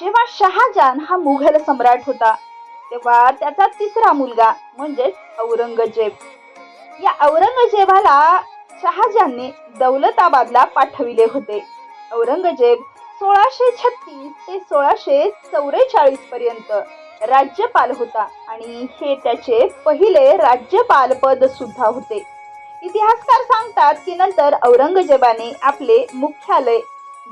जेव्हा शहाजहान हा मुघल सम्राट होता तेव्हा त्याचा तिसरा मुलगा म्हणजेच औरंगजेब. या औरंगजेबाला शहाजहानने दौलताबादला पाठविले होते. औरंगजेब सोळाशे छत्तीस ते सोळाशे चौवेचाळीस पर्यंत राज्यपाल होता आणि हे त्याचे पहिले राज्यपाल पद सुद्धा होते. इतिहासकार सांगतात की नंतर औरंगजेबाने आपले मुख्यालय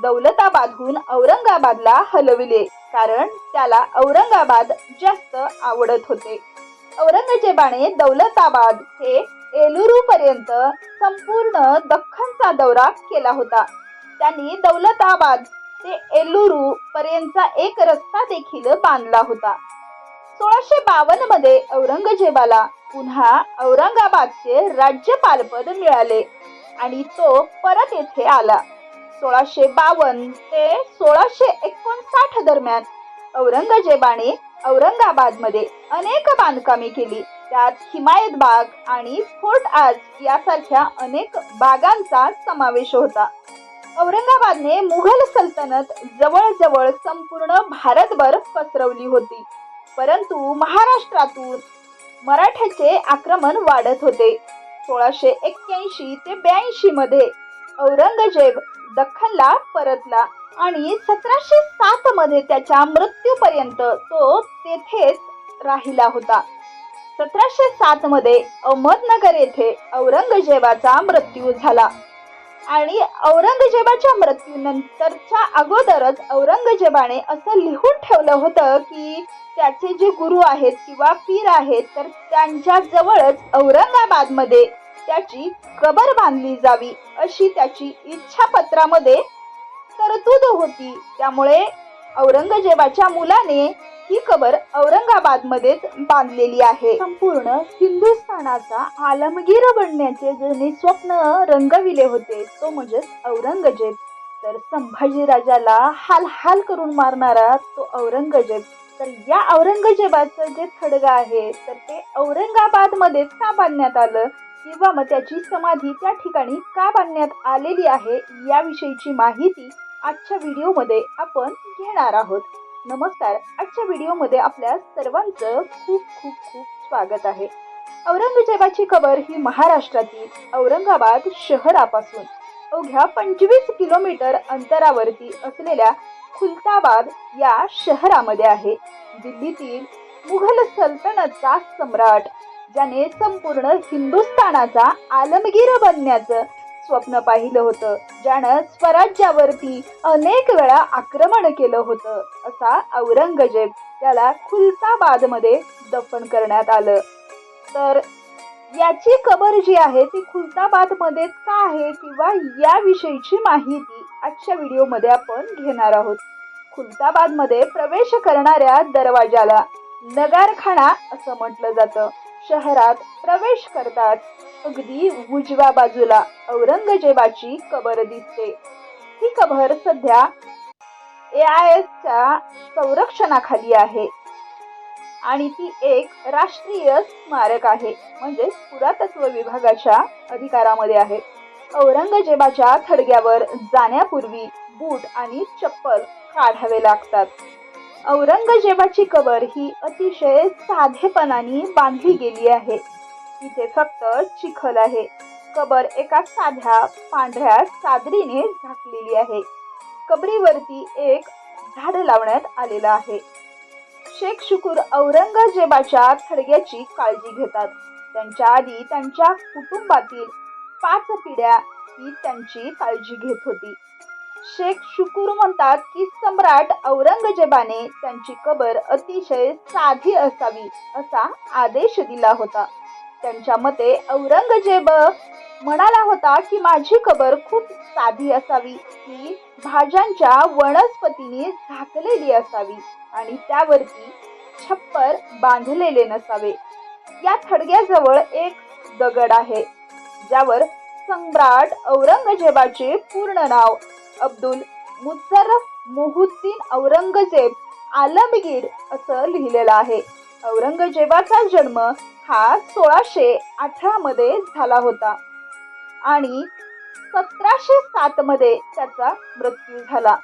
दौलताबादहून औरंगाबादला हलविले कारण त्याला औरंगाबाद जास्त आवडत होते. औरंगजेबाने दौलताबाद हे एलुरू पर्यंत संपूर्ण दख्खनचा दौरा केला होता. त्यांनी दौलताबाद ते एलुरू पर्यंतचा एक रस्ता देखील बांधला होता. सोळाशे बावन्नमध्ये औरंगजेबाला पुन्हा औरंगाबादचे राज्यपालपद मिळाले आणि तो परत येथे आला. सोळाशे बावन्न ते सोळाशे एकोणसाठ दरम्यान औरंगजेबाने औरंगाबादमध्ये अनेक बांधकामे केली. त्यात हिमायत बाग आणि फोर्ट आज यासारख्या अनेक बागांचा समावेश होता. औरंगाबादने मुघल सल्तनत जवळजवळ संपूर्ण भारतभर पसरवली होती. परंतु महाराष्ट्रातून मराठ्याचे आक्रमण वाढत होते. सोळाशे एक्क्याऐंशी ते ब्याऐंशी मध्ये औरंगजेब दख्खनला परतला आणि सतराशे सात मध्ये त्याच्या मृत्यूपर्यंत तो तेथेच राहिला होता. सतराशे सात मध्ये अहमदनगर येथे औरंगजेबाचा मृत्यू झाला. आणि औरंगजेबाच्या मृत्यूनंतरच्या अगोदरच औरंगजेबाने असं लिहून ठेवलं होतं की त्याचे जे गुरु आहेत किंवा पीर आहेत तर त्यांच्या जवळच औरंगाबादमध्ये त्याची कबर बांधली जावी अशी त्याची इच्छा पत्रामध्ये तरतूद होती. त्यामुळे औरंगजेबाच्या मुलाने ही कबर औरंगाबादमध्येच बांधलेली आहे. संपूर्ण हिंदुस्थानाचा आलमगीर बनण्याचे ज्याने स्वप्न रंगविले होते. तो म्हणजेच औरंगजेब. तर संभाजीराजाला हाल हाल करून मारणारा तो औरंगजेब. तर या औरंगजेबाचं जे थडगा आहे तर ते औरंगाबादमध्येच का बांधण्यात आलं? किंवा मग त्याची समाधी त्या ठिकाणी का बांधण्यात आलेली आहे याविषयीची माहिती आजच्या व्हिडिओमध्ये आपण घेणार आहोत. नमस्कार आजच्या व्हिडिओमध्ये आपल्या सर्वांचं खूप खूप खूप स्वागत आहे. औरंगजेबाची कबर ही महाराष्ट्रातील औरंगाबाद शहरापासून अवघ्या पंचवीस किलोमीटर अंतरावरती असलेल्या खुलताबाद या शहरामध्ये आहे. दिल्लीतील मुघल सल्तनतचा सम्राट ज्याने संपूर्ण हिंदुस्थानाचा आलमगीर बनण्याचं स्वप्न पाहिलं होतं ज्यानं स्वराज्यावरती अनेक वेळा आक्रमण केलं होतं असा औरंगजेब त्याला खुलताबादमध्ये दफन करण्यात आलं. तर याची कबर जी आहे ती खुलताबादमध्येच का आहे किंवा याविषयीची माहिती आजच्या व्हिडिओमध्ये आपण घेणार आहोत. खुलताबादमध्ये प्रवेश करणाऱ्या दरवाजाला नगारखाना असं म्हटलं जातं. शहरात प्रवेश करतात अगदी उजव्या बाजूला औरंगजेबाची कबर दिसते. ही कबर सध्या ए आय एसच्या संरक्षणाखाली आहे. आणि ती एक राष्ट्रीय स्मारक आहे म्हणजे पुरातत्व विभागाच्या अधिकारामध्ये आहे. औरंगजेबाच्या थडग्यावर जाण्यापूर्वी बूट आणि चप्पल काढावे लागतात. औरंगजेबाची कबर ही अतिशय साधेपणाने बांधली गेली आहे. तिथे फक्त चिखल आहे. कबर एका साध्या पांढऱ्या चादरीने झाकलेली आहे. कबरीवरती एक झाड लावण्यात आलेलं आहे. शेख शुकूर औरंगजेबाच्या थडग्याची काळजी घेतात. त्यांच्या आधी त्यांच्या कुटुंबातील पाच पिढ्या ही त्यांची काळजी घेत होती. शेख शुकूर म्हणतात की सम्राट औरंगजेबाने त्यांची कबर अतिशय साधी असावी असा आदेश दिला होता. त्यांच्या मते औरंगजेब म्हणाला होता की माझी कबर खूप साधी असावी ती भाज्यांच्या वनस्पतीने झाकलेली असावी आणि त्यावरती छप्पर बांधलेले नसावे. या थडग्याजवळ एक दगड आहे ज्यावर सम्राट औरंगजेबाचे पूर्ण नाव अब्दुल मुजर्रफ मोहुद्दीन औरंगजेब आलमगीर असं लिहिलेलं आहे. औरंगजेबाचा जन्म हा सोळाशे अठरा मध्ये झाला होता आणि सतराशे सात मध्ये त्याचा मृत्यू झाला.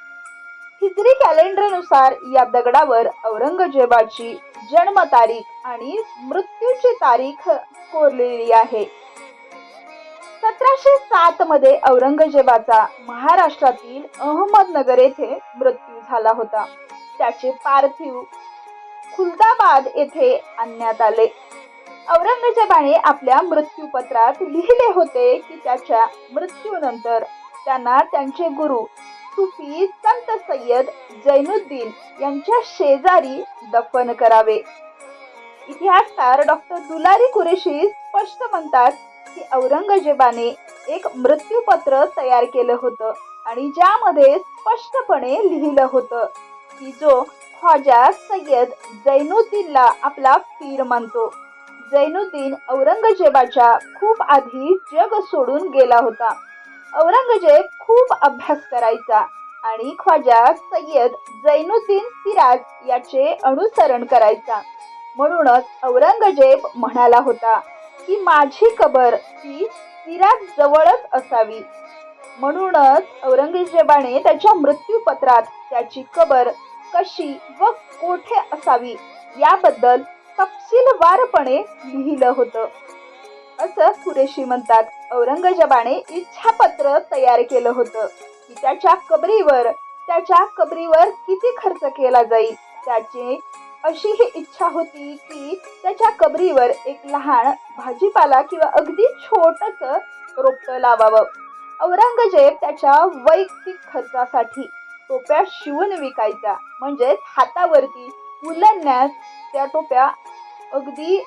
हिजरी कॅलेंडरनुसार या दगडावर औरंगजेबाची जन्मतारीख आणि मृत्यूची तारीख कोरलेली आहे. सतराशे सात मध्ये औरंगजेबाचा महाराष्ट्रातील अहमदनगर येथे मृत्यू झाला होता. त्याचे पार्थिव खुलदाबाद येथे आणण्यात आले. औरंगजेबाने आपल्या मृत्यूपत्रात लिहिले होते की त्याच्या मृत्यूनंतर त्यांना त्यांचे गुरु सुफी संत सय्यद जैनुद्दीन यांच्या शेजारी दफन करावे. इतिहासकार डॉक्टर दुलारी कुरेशी स्पष्ट म्हणतात की औरंगजेबाने एक मृत्यूपत्र तयार केलं होतं आणि ज्यामध्ये स्पष्टपणे लिहिलं होतं की जो ख्वाजा सय्यद जैनुद्दीनला आपला पीर मानतो. जैनुद्दीन औरंगजेबाच्या खूप आधी जग सोडून गेला होता. औरंगजेब खूप अभ्यास करायचा आणि ख्वाजा सय्यद जैनुद्दीन सिराज याचे अनुसरण करायचा. म्हणूनच औरंगजेब म्हणाला होता की माझी कबर ही सिराज जवळच असावी. म्हणूनच औरंगजेबाने त्याच्या मृत्यूपत्रात त्याची कबर कशी व कोठे असावी याबद्दल तपशीलवारपणे लिहिलं होतं. असं कुरेशी म्हणतात औरंगजेबाने इच्छापत्र तयार केलं होतं की त्याच्या कबरीवर त्याच्या कबरीवर किती खर्च केला जाईल त्याचे अशी ही इच्छा होती की त्याच्या कबरीवर एक लहान भाजीपाला किंवा अगदी छोटस रोपटं लावावं. औरंगजेब त्याच्या वैयक्तिक खर्चासाठी टोप्या शिवून विकायचा. म्हणजेच हातावरती उलण्यास त्या टोप्या अगदी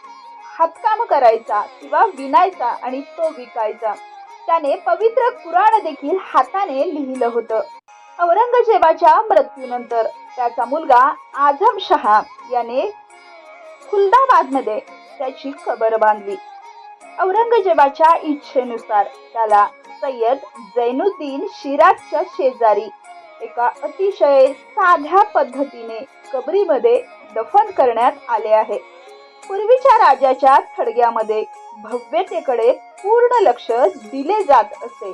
हातकाम करायचा किंवा विणायचा आणि तो विकायचा. त्याने पवित्र कुराण देखील हाताने लिहिलं होतं. औरंगजेबाच्या मृत्यूनंतर त्याचा मुलगा आझम शहा याने खुलदाबादमध्ये त्याची कबर बांधली. औरंगजेबाच्या इच्छेनुसार त्याला सय्यद जैनुद्दीन शिराजच्या शेजारी एका अतिशय साध्या पद्धतीने कबरीमध्ये दफन करण्यात आले आहे. पूर्वीच्या राजाच्या थडग्यामध्ये भव्यतेकडे पूर्ण लक्ष दिले जात असे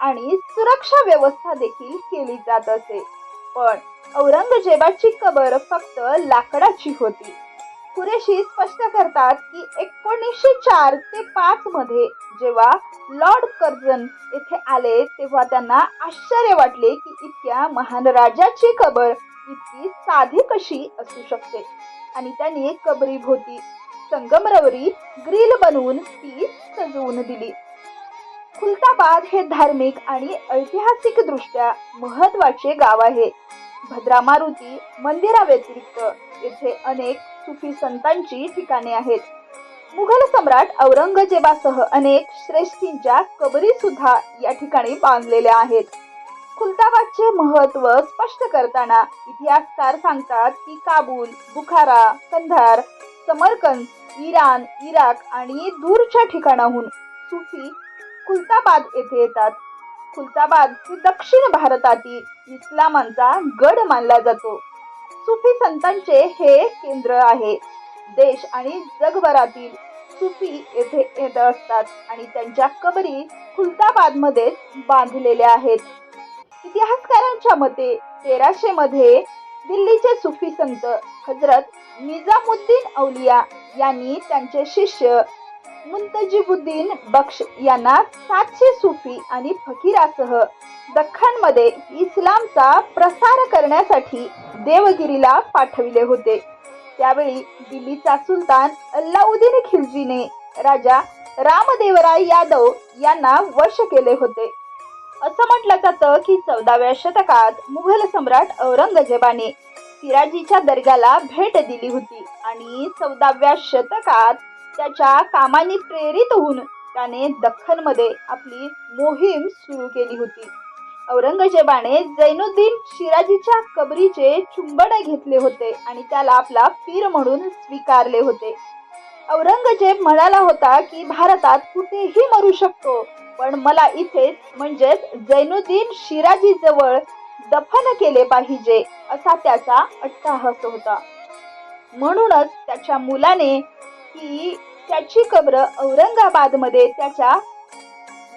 आणि सुरक्षा व्यवस्था देखील केली जात असे. पण औरंगजेबाची कबर फक्त लाकडाची होती. कुरेशी स्पष्ट करतात की एकोणीसशे चार ते पाच मध्ये जेव्हा लॉर्ड कर्जन येथे आले तेव्हा त्यांना आश्चर्य वाटले की इतक्या महान राजाची कबर इतकी साधी कशी असू शकते? आणि त्यांनी कबरीभोवती संगमरवरी ग्रिल बनवून ती सजवून दिली. खुलताबाद हे धार्मिक आणि ऐतिहासिक दृष्ट्या महत्त्वाचे गाव आहे. भद्रा मारुती मंदिराव्यतिरिक्त येथे अनेक सुफी संतांची ठिकाणे आहेत. मुघल सम्राट औरंगजेबासह अनेक श्रेष्ठींच्या कबरी सुद्धा या ठिकाणी बांधलेल्या आहेत. खुलताबादचे महत्त्व स्पष्ट करताना इतिहासकार सांगतात की Kabul Bukhara Kandahar Samarkand Iran Iraq आणि दूरच्या ठिकाणाहून सुफी खुलताबाद येथे येतात. खुलताबाद हे दक्षिण भारतातील इस्लामांचा गड मानला जातो. सुफी संतांचे हे केंद्र आहे. देश आणि जगभरातील सुफी येथे येत असतात आणि त्यांच्या कबरी खुलताबादमध्ये बांधलेल्या आहेत. इतिहासकारांच्या मते तेराशे मध्ये दिल्लीचे सुफी संत हजरत निजामुद्दीन औलिया यांनी त्यांचे शिष्य मुंतजिबुद्दीन बक्ष यांना सातशे सुफी आणि फकीरासह दख्खनमध्ये इस्लामचा प्रसार करण्यासाठी देवगिरीला पाठविले होते. त्यावेळी दिल्लीचा सुलतान अल्लाउद्दीन खिलजीने राजा रामदेवराय यादव यांना वश केले होते. असं म्हटलं जातं की चौदाव्या शतकात मुघल सम्राट औरंगजेबाने सिराजीच्या दर्ग्याला भेट दिली होती आणि चौदाव्या शतकात त्याच्या कामाने प्रेरित होऊन त्याने दख्खनमध्ये आपली मोहीम सुरू केली होती. औरंगजेबाने जैनुद्दीन शिराजीच्या कबरीचे चुंबन घेतले होते आणि त्याला आपला पीर म्हणून स्वीकारले होते. औरंगजेब म्हणाला होता की भारतात कुठेही मरू शकतो पण मला इथेच म्हणजेच जैनुद्दीन शिराजी जवळ दफन केले पाहिजे असा त्याचा अट्टाहस होता. म्हणूनच त्याच्या मुलाने ही त्याची कब्र औरंगाबादमध्ये त्याच्या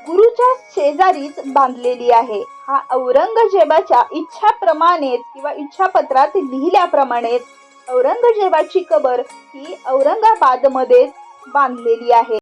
गुरुच्या शेजारीच बांधलेली आहे. हा औरंगजेबाच्या इच्छाप्रमाणेच किंवा इच्छापत्रात लिहिल्याप्रमाणेच औरंगजेबाची कबर ही औरंगाबादमध्येच बांधलेली आहे.